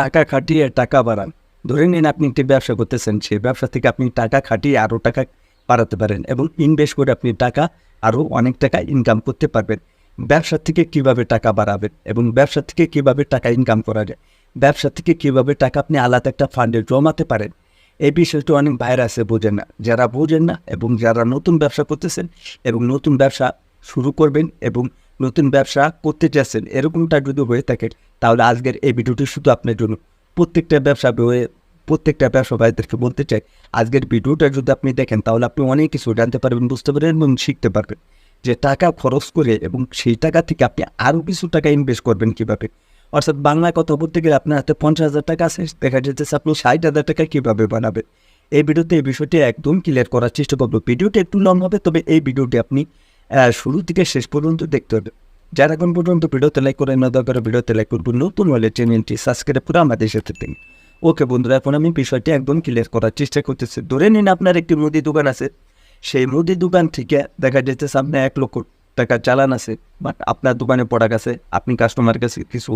টাকা খাটিয়ে টাকা বাড়ান। ধরে নিন আপনি একটি ব্যবসা করতেছেন, সেই ব্যবসা থেকে আপনি টাকা খাটিয়ে আরও টাকা বাড়াতে পারেন এবং ইনভেস্ট করে আপনি টাকা আরও অনেক টাকা ইনকাম করতে পারবেন। ব্যবসা থেকে কীভাবে টাকা বাড়াবেন এবং ব্যবসা থেকে কীভাবে টাকা ইনকাম করা যায়? ব্যবসা থেকে কীভাবে টাকা আপনি আলাদা একটা ফান্ডে জমাতে পারেন? এই বিষয়টি অনেক বাইরে আছে বোঝেন না। যারা বোঝেন না এবং যারা নতুন ব্যবসা করতেছেন এবং নতুন ব্যবসা শুরু করবেন এবং নতুন ব্যবসা করতে চাচ্ছেন এরকমটা যদি হয়ে থাকে তাহলে আজকের এই ভিডিওটি শুধু আপনার জন্য। প্রত্যেকটা ব্যবসা বয়ে প্রত্যেকটা ব্যবসা ভাইদেরকে বলতে চাই, আজকের ভিডিওটা যদি আপনি দেখেন, তাহলে আপনি অনেক কিছু জানতে পারবেন, বুঝতে পারবেন এবং শিখতে পারবেন যে টাকা খরচ করে এবং সেই টাকা থেকে আপনি আরও কিছু টাকা ইনভেস্ট করবেন কীভাবে। অর্থাৎ বাংলায় কথা বলতে গেলে আপনার হাতে পঞ্চাশ হাজার টাকা আছে, দেখা যাচ্ছে আপনি ষাট হাজার টাকা কীভাবে বানাবেন। এই ভিডিওতে এই বিষয়টি একদম ক্লিয়ার করার চেষ্টা করব। ভিডিওটি একটু লং হবে, তবে এই ভিডিওটি আপনি শুরু থেকে শেষ পর্যন্ত দেখতে হবে। যারা এখন পর্যন্ত ভিডিওতে লাইক করে না দরকার ভিডিওতে লাইক করব নতুন হলে চ্যানেলটি সাবস্ক্রাইব করে আমাদের সাথে দিন ওকে বন্ধুরা, এখন আমি বিষয়টি একদম ক্লিয়ার করার চেষ্টা করতেছি। ধরে নিন আপনার একটি মুদি দোকান আছে। সেই মুদি দোকান থেকে দেখা যাচ্ছে সামনে এক লক্ষ টাকা চালান আছে বাট আপনার দোকানে পড়া গেছে আপনি কাস্টমার কাছে কিছু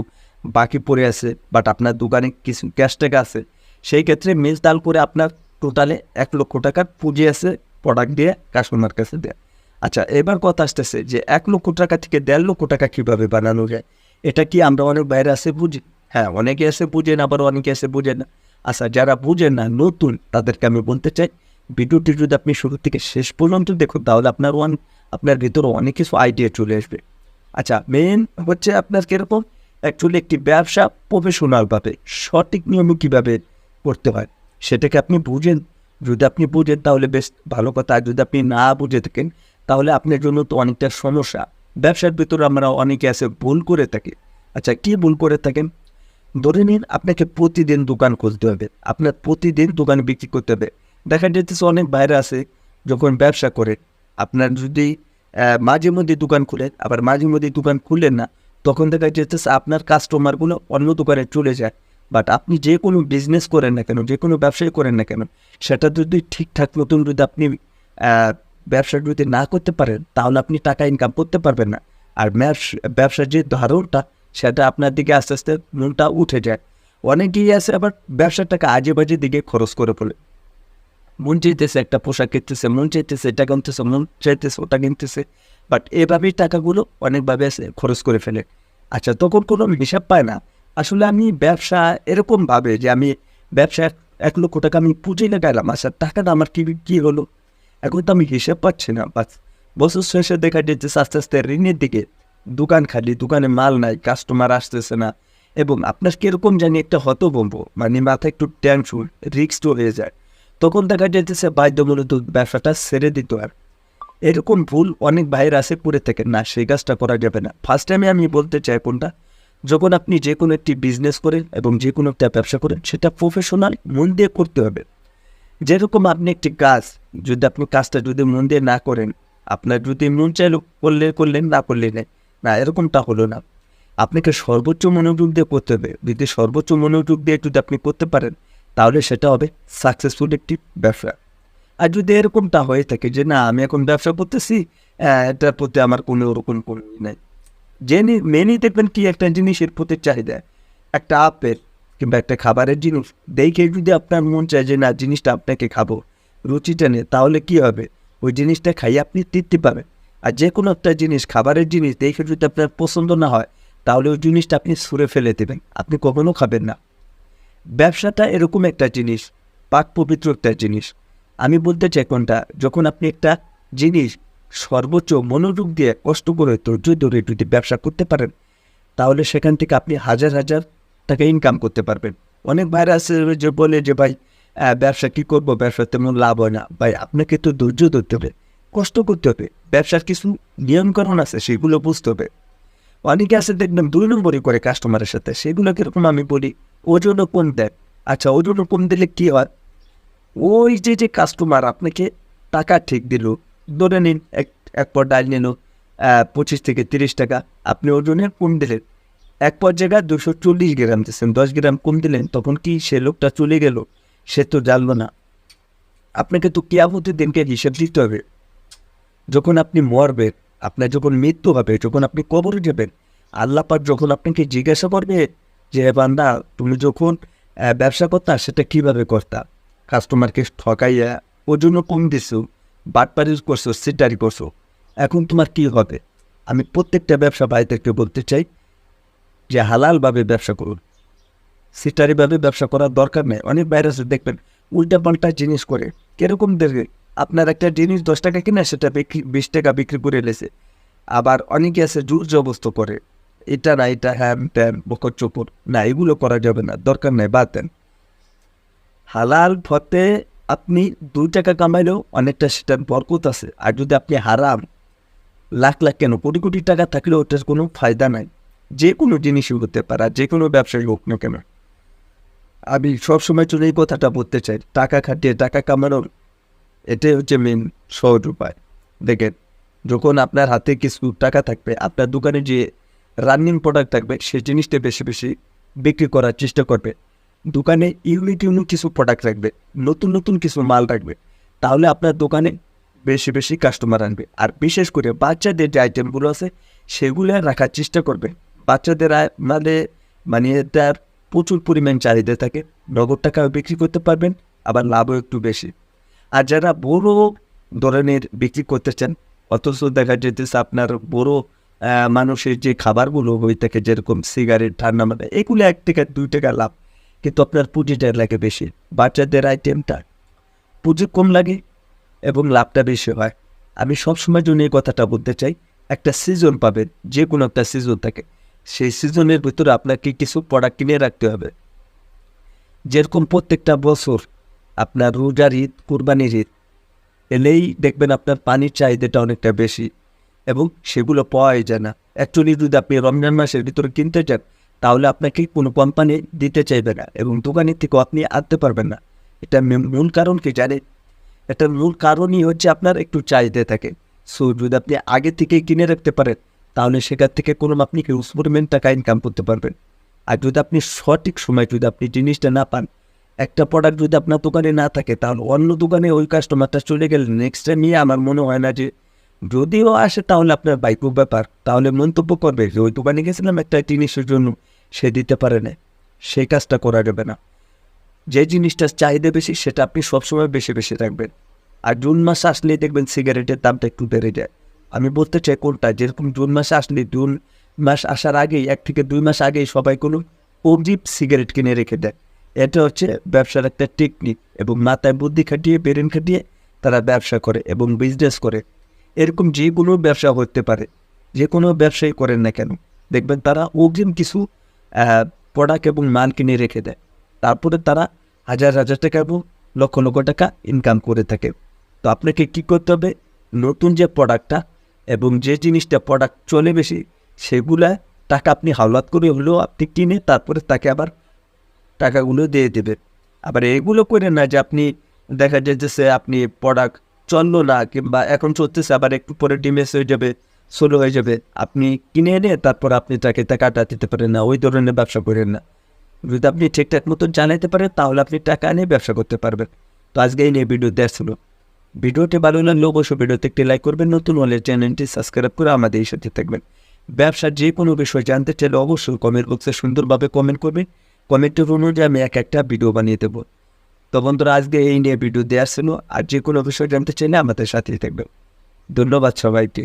বাকি পড়ে আছে বাট আপনার দোকানে কিছু ক্যাশ টাকা আছে। সেই ক্ষেত্রে মেজ ডাল করে আপনার টোটালে এক লক্ষ টাকার পুঁজি আছে প্রোডাক্ট দিয়ে কাস্টমার কাছে দেয়। আচ্ছা এবার কথা আসতেছে যে এক লক্ষ টাকা থেকে দেড় লক্ষ টাকা কীভাবে বানানো যায়? এটা কি আমরা অনেক বাইরে আছে বুঝি? হ্যাঁ অনেকে এসে বুঝেন, আবার অনেকে এসে বুঝে না। আচ্ছা যারা বুঝে না, নতুন, তাদেরকে আমি বলতে চাই, ভিডিওটি যদি আপনি শুরু থেকে শেষ পর্যন্ত দেখুন, তাহলে আপনার ওয়ান, আপনার ভিতরে অনেক কিছু আইডিয়া চলে আসবে। আচ্ছা মেন হচ্ছে আপনার কীরকম? অ্যাকচুয়ালি একটি ব্যবসা প্রফেশনালভাবে সঠিক নিয়মে কীভাবে করতে হয়, সেটাকে আপনি বুঝেন। যদি আপনি বুঝেন, তাহলে বেশ ভালো কথা। আর যদি আপনি না বুঝে থাকেন তাহলে আপনার জন্য তো অনেকটা সমস্যা। ব্যবসার ভিতরে আমরা অনেকে আছে ভুল করে থাকি। আচ্ছা কী ভুল করে থাকেন? ধরে নিন আপনাকে প্রতিদিন দোকান খুলতে হবে। আপনার প্রতিদিন দোকান বিক্রি করতে হবে। দেখা যাচ্ছে অনেক বাইরে আছে যখন ব্যবসা করে, আপনার যদি মাঝে মধ্যে দোকান খুলেন আবার মাঝে মধ্যে দোকান খুললেন না, তখন দেখা যাচ্ছে আপনার কাস্টমারগুলো অন্য দোকানে চলে যায়। বাট আপনি যে কোনো বিজনেস করেন না কেন, যে কোনো ব্যবসায় করেন না কেন, সেটা যদি ঠিকঠাক মতন যদি আপনি ব্যবসা যদি না করতে পারেন, তাহলে আপনি টাকা ইনকাম করতে পারবেন না। আর ব্যবস- ব্যবসার যে ধারণটা সেটা আপনার দিকে আস্তে আস্তে মনটা উঠে যায়। অনেকেই আছে আবার ব্যবসার টাকা আজে বাজে দিকে খরচ করে ফেলে। মন চাইতেছে একটা পোশাক কিনতেছে, মন চাইতেছে এটা কিনতেছে, মন চাইতেছে ওটা কিনতেছে বাট এভাবেই টাকাগুলো অনেকভাবে খরচ করে ফেলে। আচ্ছা তখন কোনো হিসাব পায় না। আসলে আমি ব্যবসা এরকমভাবে যে আমি ব্যবসা এক লক্ষ টাকা আমি পুঁজি লাগাইলাম আচ্ছা টাকাটা আমার কি কি হলো? এখন তো আমি হিসেব পাচ্ছি না বাস বছর শেষে দেখা যাচ্ছে আস্তে আস্তে ঋণের দিকে দোকান খালি, দোকানে মাল নাই কাস্টমার আসতেছে না। এবং আপনার কীরকম জানি একটা হতভম্ব মানে মাথায় একটু টেনশন রিক্স হয়ে যায়। তখন দেখা যাচ্ছে বাধ্যমূলত ব্যবসাটা সেরে দিতে হয় এরকম ভুল অনেক বাইরে আসে করে থাকেন না, সেই কাজটা করা যাবে না। ফার্স্ট টাইমে আমি বলতে চাই কোনটা? যখন আপনি যে কোনো একটি বিজনেস করেন এবং যে কোনো একটা ব্যবসা করেন, সেটা প্রফেশনাল মন দিয়ে করতে হবে। যেরকম আপনি একটি কাজ, যদি আপনি কাজটা যদি মন দিয়ে না করেন, আপনার যদি মন চাইলো করলে করলেন, না করলে না, এরকমটা হলো না। আপনাকে সর্বোচ্চ মনোযোগ দিয়ে করতে হবে। যদি সর্বোচ্চ মনোযোগ দিয়ে যদি আপনি করতে পারেন, তাহলে সেটা হবে সাকসেসফুল একটি ব্যবসা। আর যদি এরকমটা হয়ে থাকে যে, না, আমি এখন ব্যবসা করতেছি এটার প্রতি আমার কোনো ওরকম কোনো নেই। জেনে মেনই দেখবেন কি, একটা জিনিসের প্রতি চাহিদা, একটা আপেল কিংবা একটা খাবারের জিনিস দেখে যদি আপনার মন চায় যে, না, জিনিসটা আপনাকে খাব, রুচিটা নেই তাহলে কি হবে? ওই জিনিসটা খাইয়ে আপনি তৃপ্তি পাবেন। আর যে কোনো একটা জিনিস, খাবারের জিনিস দেখে যদি আপনার পছন্দ না হয়, তাহলে ওই জিনিসটা আপনি ছুঁড়ে ফেলে দেবেন। আপনি কখনও খাবেন না। ব্যবসাটা এরকম একটা জিনিস পাক পবিত্র একটা জিনিস। আমি বলতে চাই কোনটা? যখন আপনি একটা জিনিস সর্বোচ্চ মনোযোগ দিয়ে কষ্ট করে ধৈর্য ধরে যদি ব্যবসা করতে পারেন, তাহলে সেখান থেকে আপনি হাজার হাজার টাকা ইনকাম করতে পারবেন। অনেক বাইরে আছে যে বলে যে, ভাই ব্যবসা কী করব? ব্যবসা তেমন লাভ হয় না। ভাই, আপনাকে তো ধৈর্য ধরতে হবে, কষ্ট করতে হবে। ব্যবসার কিছু নিয়মকানুন আছে, সেগুলো বুঝতে হবে। অনেকে আছে, দেখবেন দুই নম্বরই করে কাস্টমারের সাথে সেগুলো কীরকম আমি বলি ওজনও কম দেয় আচ্ছা ওজনও কম দিলে কী হয়? ওই যে যে কাস্টমার আপনাকে টাকা ঠিক দিল, ধরে নিন, এক এক পর ডাল নিল পঁচিশ থেকে তিরিশ টাকা, আপনি ওজনে কম দিলেন। এক পর জায়গায় দুশো চল্লিশ গ্রাম দিচ্ছেন দশ গ্রাম কম দিলেন, তখন কি সে লোকটা চলে গেল? সে তো জানলো না। আপনাকে তো কেয়ামতের দিনকে হিসেব দিতে হবে। যখন আপনি মরবেন আপনার যখন মৃত্যু হবে, যখন আপনি কবরে যাবেন, আল্লাহ পাক যখন আপনাকে জিজ্ঞাসা করবে যে বান্দা, তুমি যখন ব্যবসা করতা, সেটা কীভাবে করতা? কাস্টমারকে ঠকাইয়া ও জন্য কম দিছো, বাটপারি করছ, সিটারি করছ, এখন তোমার কি হবে? আমি প্রত্যেকটা ব্যবসা ভাইদেরকে বলতে চাই যে হালালভাবে ব্যবসা করুন। সিটারিভাবে ব্যবসা করার দরকার নেই। অনেক আছে, দেখবেন উল্টা পাল্টা জিনিস করে। কীরকম দেখবে আপনার একটা জিনিস দশ টাকা কিনা সেটা বিক্রি, বিশ টাকা বিক্রি করে এলেছে আবার অনেকে আছে জোর জবস্ত করে। এটা না, এটা হ্যাম ট্যাম বকর চোপর না, এগুলো করা যাবে না, দরকার নেই, বাদ দেন। হালাল পথে আপনি দুই টাকা কামাইলেও অনেকটা সেটার বরকত আছে। আর যদি আপনি হারাম, লাখ লাখ কেন, কোটি কোটি টাকা থাকলেও ওটার কোনো ফায়দা নাই। যে কোনো জিনিসই হতে পারে যে কোনো ব্যবসায়ী হোক না কেন। আমি সবসময় জন্য এই কথাটা বলতে চাই, টাকা খাটিয়ে টাকা কামানোর এটাই হচ্ছে মেন সহজ উপায়। দেখেন, যখন আপনার হাতে কিছু টাকা থাকবে, আপনার দোকানে যে রানিং প্রোডাক্ট থাকবে সেই জিনিসটা বেশি বেশি বিক্রি করার চেষ্টা করবে। দোকানে ইউনিক ইউনিক কিছু প্রোডাক্ট রাখবে, নতুন নতুন কিছু মাল রাখবে, তাহলে আপনার দোকানে বেশি বেশি কাস্টমার আনবে। আর বিশেষ করে বাচ্চাদের যে আইটেমগুলো আছে, সেগুলো রাখার চেষ্টা করবে। বাচ্চাদের আয়- মানে মানে তার প্রচুর পরিমাণ চাহিদা থাকে। নগদ টাকাও বিক্রি করতে পারবেন, আবার লাভও একটু বেশি। আর যারা বড় ধরনের বিক্রি করতে চান, অথচ দেখা যেতেছে আপনার বড় মানুষের যে খাবারগুলো হয়ে থাকে, যেরকম সিগারেট, ঠান্ডা মাথা এগুলো এক টাকা, দুই টাকা লাভ। কিন্তু আপনার পুঁজিটা লাগে বেশি। বাচ্চাদের আইটেমটা পুঁজি কম লাগে এবং লাভটা বেশি হয়। আমি সবসময় জন্য এই কথাটা বলতে চাই, একটা সিজন পাবেন, যে কোনো একটা সিজন থাকে। সেই সিজনের ভিতরে আপনাকে কিছু প্রোডাক্ট কিনে রাখতে হবে। যেরকম প্রত্যেকটা বছর আপনার রোজার ঈদ, কোরবানির ঈদ, এলেই দেখবেন আপনার পানির চাহিদাটা অনেকটা বেশি এবং সেগুলো পাওয়াই যায় না। অ্যাকচুয়ালি যদি আপনি রমজান মাসের ভিতরে কিনতে চান, তাহলে আপনাকে কোনো কোম্পানি দিতে চাইবে না এবং দোকানের থেকেও আপনি আনতে পারবেন না। এটা মূল কারণ কি জানেন? এটার মূল কারণই হচ্ছে আপনার একটু চাহিদা থাকে। সো যদি আপনি আগে থেকে কিনে রাখতে পারেন তাহলে সেখান থেকে কোনো আপনি হিউজ পরিমাণ টাকা ইনকাম করতে পারবেন? আর যদি আপনি সঠিক সময় যদি আপনি জিনিসটা না পান, একটা প্রোডাক্ট যদি আপনার দোকানে না থাকে, তাহলে অন্য দোকানে ওই কাস্টমারটা চলে গেলে নেক্সট টাইম নিয়ে আমার মনে হয় না যে, যদিও আসে তাহলে আপনার বাইক ব্যাপার, তাহলে মন্তব্য করবে যে, ওই দোকানে গেছিলাম একটা জিনিসের জন্য, সে দিতে পারে না সেই কাজটা করা যাবে না। যে জিনিসটা চাহিদা বেশি, সেটা আপনি সবসময় বেশি বেশি রাখবেন। আর জুন মাস আসলেই দেখবেন সিগারেটের দামটা একটু বেড়ে যায়। আমি বলতে চাই কোনটা? যেরকম জুন মাসে আসলে জুন মাস আসার আগেই, এক থেকে দুই মাস আগেই সবাই কোনো অজীব সিগারেট কিনে রেখে দেয়। এটা হচ্ছে ব্যবসার একটা টেকনিক এবং মাথায় বুদ্ধি খাটিয়ে, ব্রেন খাটিয়ে তারা ব্যবসা করে এবং বিজনেস করে। এরকম যে কোনো ব্যবসা হতে পারে, যে কোনো ব্যবসায়ী করেন না কেন। দেখবেন তারা অগ্রিম কিছু প্রোডাক্ট এবং মাল কিনে রেখে দেয়। তারপরে তারা হাজার হাজার টাকা এবং লক্ষ লক্ষ টাকা ইনকাম করে থাকে। তো আপনাকে কি করতে হবে? নতুন যে প্রোডাক্টটা এবং যে জিনিসটা প্রোডাক্ট চলে বেশি, সেগুলা টাকা আপনি হাওলাত করে হলেও আপনি কিনে তারপরে তাকে আবার টাকাগুলো দিয়ে দেবে আবার এগুলো করে না যে আপনি দেখা যাচ্ছে আপনি প্রোডাক্ট চলল না কিংবা এখন চলতেছে আবার একটু পরে ডিমেস হয়ে যাবে সোলো হয়ে যাবে, আপনি কিনে এনে তারপর আপনি তাকে টাকাটা দিতে পারেন না, ওই ধরনের ব্যবসা করেন না। যদি আপনি ঠিকঠাক মতন জানাইতে পারেন তাহলে আপনি টাকা নিয়ে ব্যবসা করতে পারবেন। তো আজকে এই নিয়ে ভিডিও দেখছিল ভিডিওটি ভালো লাগলে অবশ্যই ভিডিওতে একটি লাইক করবেন, নতুন হলে চ্যানেলটি সাবস্ক্রাইব করে আমাদের সাথে থাকবেন। ব্যবসার যে কোনো বিষয় জানতে চাইলে অবশ্যই কমেন্ট বক্সে সুন্দরভাবে কমেন্ট করবেন। কমেন্টের অনুযায়ী আমি এক একটা ভিডিও বানিয়ে দেবো। তো বন্ধুরা, আজকে এই নিয়ে ভিডিও দেওয়ার ছিল আর যে কোনো বিষয় জানতে চাইলে আমাদের সাথেই থাকবেন। ধন্যবাদ সবাইকে।